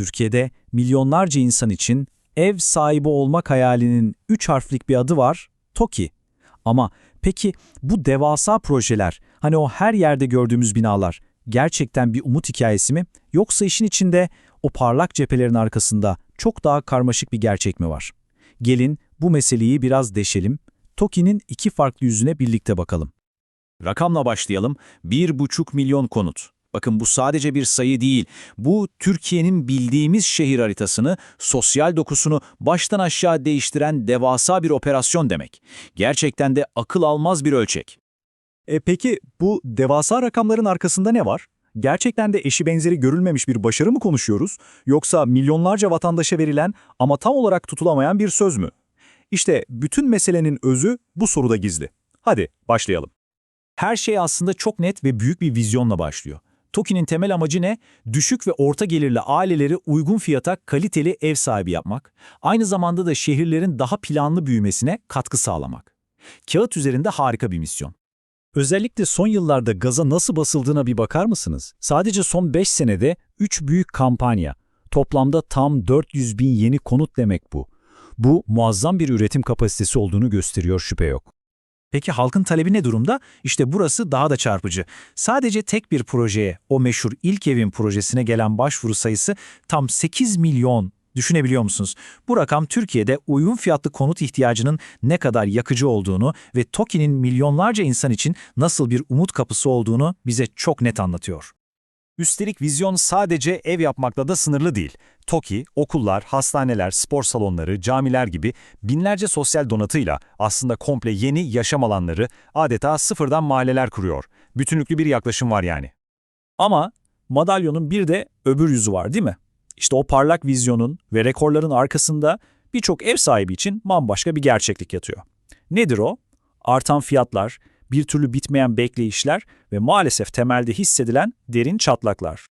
Türkiye'de milyonlarca insan için ev sahibi olmak hayalinin üç harflik bir adı var, TOKİ. Ama peki bu devasa projeler, hani o her yerde gördüğümüz binalar gerçekten bir umut hikayesi mi? Yoksa işin içinde o parlak cephelerin arkasında çok daha karmaşık bir gerçek mi var? Gelin bu meseleyi biraz deşelim, TOKİ'nin iki farklı yüzüne birlikte bakalım. Rakamla başlayalım. 1,5 milyon konut. Bakın bu sadece bir sayı değil. Bu Türkiye'nin bildiğimiz şehir haritasını, sosyal dokusunu baştan aşağı değiştiren devasa bir operasyon demek. Gerçekten de akıl almaz bir ölçek. E peki bu devasa rakamların arkasında ne var? Gerçekten de eşi benzeri görülmemiş bir başarı mı konuşuyoruz? Yoksa milyonlarca vatandaşa verilen ama tam olarak tutulamayan bir söz mü? İşte bütün meselenin özü bu soruda gizli. Hadi başlayalım. Her şey aslında çok net ve büyük bir vizyonla başlıyor. TOKİ'nin temel amacı ne? Düşük ve orta gelirli aileleri uygun fiyata kaliteli ev sahibi yapmak. Aynı zamanda da şehirlerin daha planlı büyümesine katkı sağlamak. Kağıt üzerinde harika bir misyon. Özellikle son yıllarda gaza nasıl basıldığına bir bakar mısınız? Sadece son 5 senede 3 büyük kampanya. Toplamda tam 400 bin yeni konut demek bu. Bu muazzam bir üretim kapasitesi olduğunu gösteriyor şüphe yok. Peki halkın talebi ne durumda? İşte burası daha da çarpıcı. Sadece tek bir projeye, o meşhur ilk evin projesine gelen başvuru sayısı tam 8 milyon. Düşünebiliyor musunuz? Bu rakam Türkiye'de uygun fiyatlı konut ihtiyacının ne kadar yakıcı olduğunu ve TOKİ'nin milyonlarca insan için nasıl bir umut kapısı olduğunu bize çok net anlatıyor. Üstelik vizyon sadece ev yapmakla da sınırlı değil. TOKİ, okullar, hastaneler, spor salonları, camiler gibi binlerce sosyal donatıyla aslında komple yeni yaşam alanları, adeta sıfırdan mahalleler kuruyor. Bütünlüklü bir yaklaşım var yani. Ama madalyonun bir de öbür yüzü var değil mi? İşte o parlak vizyonun ve rekorların arkasında birçok ev sahibi için bambaşka bir gerçeklik yatıyor. Nedir o? Artan fiyatlar, bir türlü bitmeyen bekleyişler ve maalesef temelde hissedilen derin çatlaklar.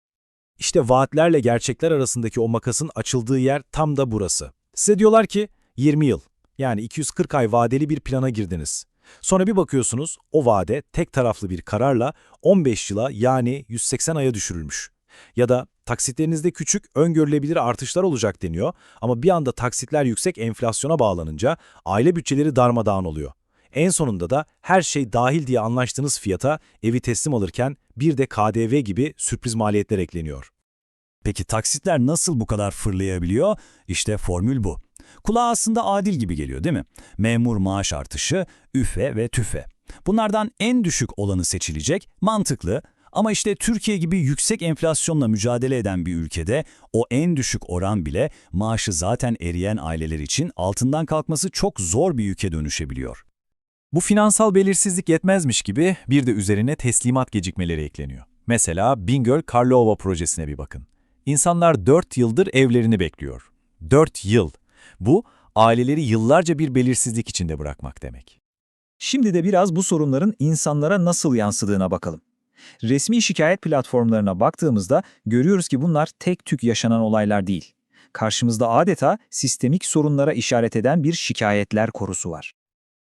İşte vaatlerle gerçekler arasındaki o makasın açıldığı yer tam da burası. Size diyorlar ki 20 yıl yani 240 ay vadeli bir plana girdiniz. Sonra bir bakıyorsunuz o vade tek taraflı bir kararla 15 yıla yani 180 aya düşürülmüş. Ya da taksitlerinizde küçük, öngörülebilir artışlar olacak deniyor ama bir anda taksitler yüksek enflasyona bağlanınca aile bütçeleri darmadağın oluyor. En sonunda da her şey dahil diye anlaştığınız fiyata evi teslim alırken bir de KDV gibi sürpriz maliyetler ekleniyor. Peki taksitler nasıl bu kadar fırlayabiliyor? İşte formül bu. Kulağa aslında adil gibi geliyor değil mi? Memur maaş artışı, üfe ve tüfe. Bunlardan en düşük olanı seçilecek, mantıklı ama işte Türkiye gibi yüksek enflasyonla mücadele eden bir ülkede o en düşük oran bile maaşı zaten eriyen aileler için altından kalkması çok zor bir yüke dönüşebiliyor. Bu finansal belirsizlik yetmezmiş gibi bir de üzerine teslimat gecikmeleri ekleniyor. Mesela Bingöl Karlova projesine bir bakın. İnsanlar 4 yıldır evlerini bekliyor. 4 yıl. Bu aileleri yıllarca bir belirsizlik içinde bırakmak demek. Şimdi de biraz bu sorunların insanlara nasıl yansıdığına bakalım. Resmi şikayet platformlarına baktığımızda görüyoruz ki bunlar tek tük yaşanan olaylar değil. Karşımızda adeta sistemik sorunlara işaret eden bir şikayetler korusu var.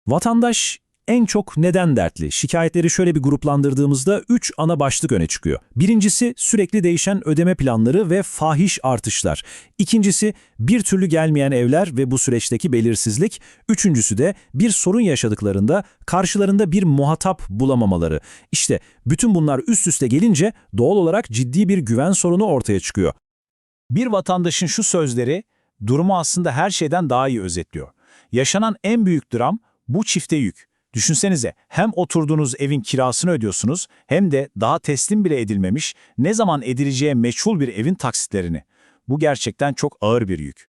Vatandaş en çok neden dertli? Şikayetleri şöyle bir gruplandırdığımızda 3 ana başlık öne çıkıyor. Birincisi sürekli değişen ödeme planları ve fahiş artışlar. İkincisi bir türlü gelmeyen evler ve bu süreçteki belirsizlik. Üçüncüsü de bir sorun yaşadıklarında karşılarında bir muhatap bulamamaları. İşte bütün bunlar üst üste gelince doğal olarak ciddi bir güven sorunu ortaya çıkıyor. Bir vatandaşın şu sözleri durumu aslında her şeyden daha iyi özetliyor. Yaşanan en büyük dram bu çifte yük. Düşünsenize hem oturduğunuz evin kirasını ödüyorsunuz hem de daha teslim bile edilmemiş, ne zaman edileceği meçhul bir evin taksitlerini. Bu gerçekten çok ağır bir yük.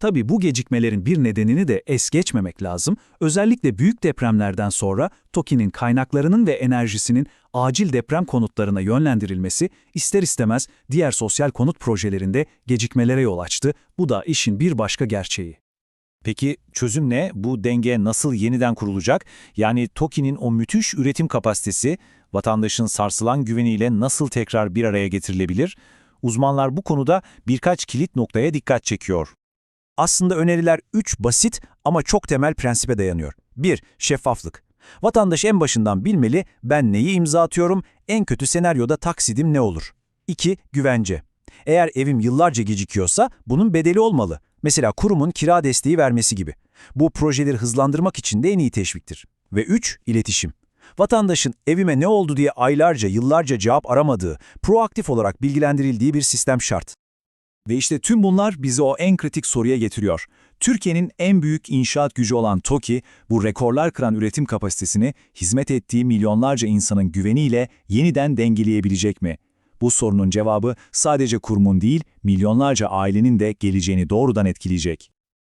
Tabii bu gecikmelerin bir nedenini de es geçmemek lazım. Özellikle büyük depremlerden sonra TOKİ'nin kaynaklarının ve enerjisinin acil deprem konutlarına yönlendirilmesi ister istemez diğer sosyal konut projelerinde gecikmelere yol açtı. Bu da işin bir başka gerçeği. Peki çözüm ne? Bu denge nasıl yeniden kurulacak? Yani TOKİ'nin o müthiş üretim kapasitesi vatandaşın sarsılan güveniyle nasıl tekrar bir araya getirilebilir? Uzmanlar bu konuda birkaç kilit noktaya dikkat çekiyor. Aslında öneriler 3 basit ama çok temel prensibe dayanıyor. 1. Şeffaflık. Vatandaş en başından bilmeli ben neyi imza atıyorum, en kötü senaryoda taksidim ne olur. 2. Güvence. Eğer evim yıllarca gecikiyorsa bunun bedeli olmalı. Mesela kurumun kira desteği vermesi gibi. Bu projeleri hızlandırmak için de en iyi teşviktir. Ve 3. iletişim. Vatandaşın evime ne oldu diye aylarca, yıllarca cevap aramadığı, proaktif olarak bilgilendirildiği bir sistem şart. Ve işte tüm bunlar bizi o en kritik soruya getiriyor. Türkiye'nin en büyük inşaat gücü olan TOKİ, bu rekorlar kıran üretim kapasitesini hizmet ettiği milyonlarca insanın güveniyle yeniden dengeleyebilecek mi? Bu sorunun cevabı sadece kurumun değil, milyonlarca ailenin de geleceğini doğrudan etkileyecek.